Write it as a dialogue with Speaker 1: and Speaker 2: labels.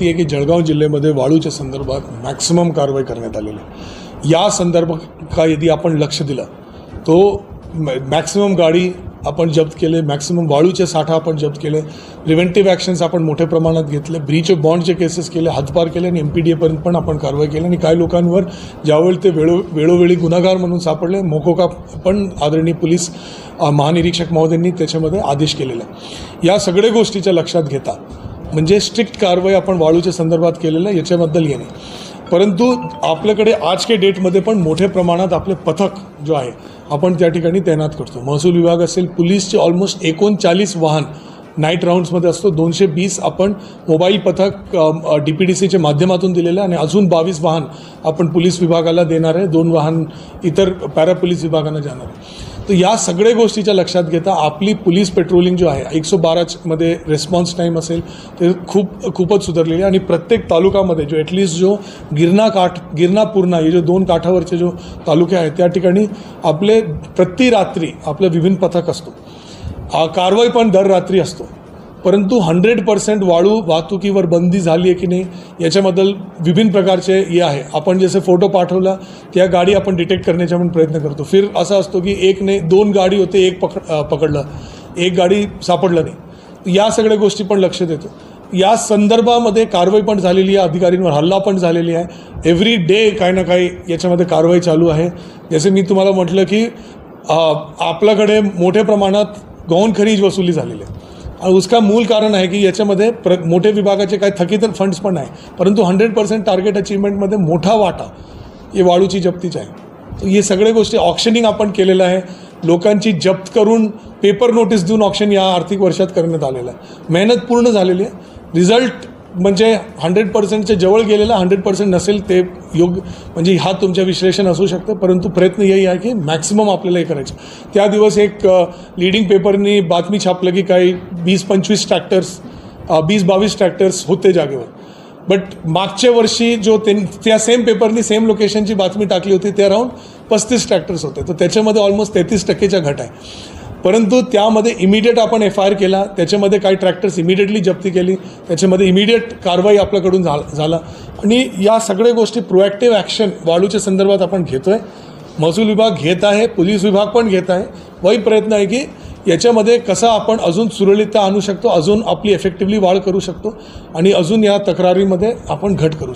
Speaker 1: ती आहे की जळगाव जिल्ह्यामध्ये वाळूच्या संदर्भात मॅक्सिमम कारवाई करण्यात आलेली आहे. या संदर्भात का यदि आपण लक्ष दिलं तो मॅक्सिमम गाडी आपण जप्त केले मॅक्सिमम वाळूचे साठा आपण जप्त केले प्रिव्हेंटिव्ह ॲक्शन्स आपण मोठ्या प्रमाणात घेतले ब्रीच ऑफ बॉन्डचे केसेस केले हातपार केले आणि एम पी डी एपर्यंत पण आपण कारवाई केली आणि काही लोकांवर ज्यावेळी ते वेळो वेळोवेळी गुन्हेगार म्हणून सापडले मोकोका पण आदरणीय पोलीस महानिरीक्षक महोदयांनी त्याच्यामध्ये आदेश केलेला. या सगळ्या गोष्टीच्या लक्षात घेता म्हणजे स्ट्रिक्ट कारवाई आपण वाळूच्या संदर्भात केलेलं याच्याबद्दल येणे परंतु आपल्याकडे आज के डेटमध्ये पण मोठ्या प्रमाणात आपले पथक जो आहे आपण त्या ठिकाणी तैनात करतो. महसूल विभाग असेल पोलीसचे ऑलमोस्ट एकोणचाळीस वाहन नाईट राऊंड्समध्ये असतो. दोनशे बीस आपण मोबाईल पथक डी पी डी सीच्या माध्यमातून दिलेलं आहे आणि अजून बावीस वाहन आपण पोलीस विभागाला देणार आहे. दोन वाहन इतर पॅरा पोलीस विभागांना जाणार आहे. तर या सगळ्या गोष्टीच्या लक्षात घेता आपली पोलीस पेट्रोलिंग जो आहे एकशे बारामध्ये रेस्पॉन्स टाईम असेल ते खूप खूपच सुधारलेली आहे. आणि प्रत्येक तालुक्यामध्ये जो ॲटलिस्ट जो गिरणा काठ गिरणा पूर्णा हे जो दोन काठावरचे जो तालुके आहेत त्या ठिकाणी आपले प्रति रात्री आपलं विभिन्न पथक असतो. कारवाई पण दर रात्री असतो. परंतु हंड्रेड पर्सेंट वाळू वाहतुकीवर बंदी झाली आहे की नाही याच्याबद्दल विभिन्न प्रकारचे हे आहे. आपण जसे फोटो पाठवला त्या गाडी आपण डिटेक्ट करण्याचा पण प्रयत्न करतो. फिर असा असतो की एक नाही दोन गाडी होते एक पकड पकडलं एक गाडी सापडलं नाही. या सगळ्या गोष्टी पण लक्ष देतो या संदर्भामध्ये कारवाई पण झालेली आहे अधिकारींवर हल्ला पण झालेली आहे. एव्हरी डे काही ना काही याच्यामध्ये कारवाई चालू आहे. जसे मी तुम्हाला म्हटलं की आपल्याकडे मोठ्या प्रमाणात गौण खरीज वसुली झालेली आहे उसका मूल कारण आहे की याच्यामध्ये प्र मोठे विभागाचे काही थकीत फंड्स पण आहे. परंतु हंड्रेड पर्सेंट टार्गेट अचीवमेंटमध्ये मोठा वाटा हे वाळूची जप्तीच आहे. तर हे सगळ्या गोष्टी ऑप्शनिंग आपण केलेलं आहे. लोकांची जप्त करून पेपर नोटीस देऊन ऑप्शन या आर्थिक वर्षात करण्यात आलेलं आहे. मेहनत पूर्ण झालेली आहे. रिझल्ट म्हणजे हंड्रेड पर्सेंटच्या जवळ गेलेला हंड्रेड पर्सेंट नसेल ते योग्य म्हणजे हा तुमच्या विश्लेषण असू शकतं. परंतु प्रयत्न यही आहे की मॅक्सिमम आपल्याला हे करायचं त्या दिवस एक लिडिंग पेपरनी बातमी छापलं की काही वीस पंचवीस ट्रॅक्टर्स वीस बावीस ट्रॅक्टर्स होते जागेवर. बट मागच्या वर्षी जो ते त्या सेम पेपरनी सेम लोकेशनची बातमी टाकली होती ते राहून पस्तीस ट्रॅक्टर्स होते. तर त्याच्यामध्ये ऑलमोस्ट तेहतीस टक्केच्या घट आहे. परंतु त्यामध्ये इमिडिएट आपण एफ आय आर केला त्याच्यामध्ये काही ट्रॅक्टर्स इमिडिएटली जप्ती केली त्याच्यामध्ये इमिडिएट कारवाई आपल्याकडून झाला आणि या सगळ्या गोष्टी प्रोॲक्टिव्ह ॲक्शन वाळूच्या संदर्भात आपण घेतो आहे महसूल विभाग घेत आहे पोलीस विभाग पण घेत आहे. वही प्रयत्न आहे की याच्यामध्ये कसं आपण अजून सुरळीतता आणू शकतो अजून आपली इफेक्टिव्हली वाढ करू शकतो आणि अजून या तक्रारीमध्ये आपण घट करू शकतो.